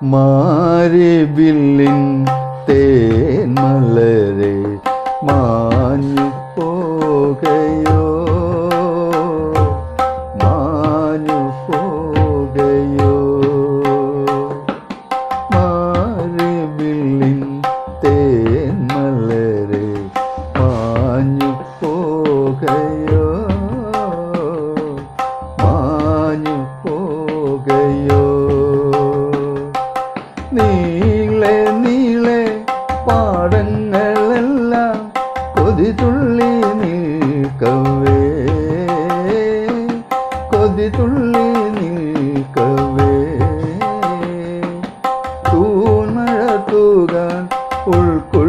മാരിബില്ലിൻ തേന്മലരെ മാഞ്ഞു പോകയോ മാഞ്ഞു പോകയോ മാരിബില്ലിൻ തേന്മലരെ മാഞ്ഞു പോകയോ മാഞ്ഞു പോകയോ നീളെ നീളെ പാടങ്ങളെല്ലാം കൊതി തുള്ളി നിൽക്കവേ കൊതി തുള്ളി നിൽക്കവേ തൂൺമഴ തൂകാൻ ഉൾക്കൊള്ള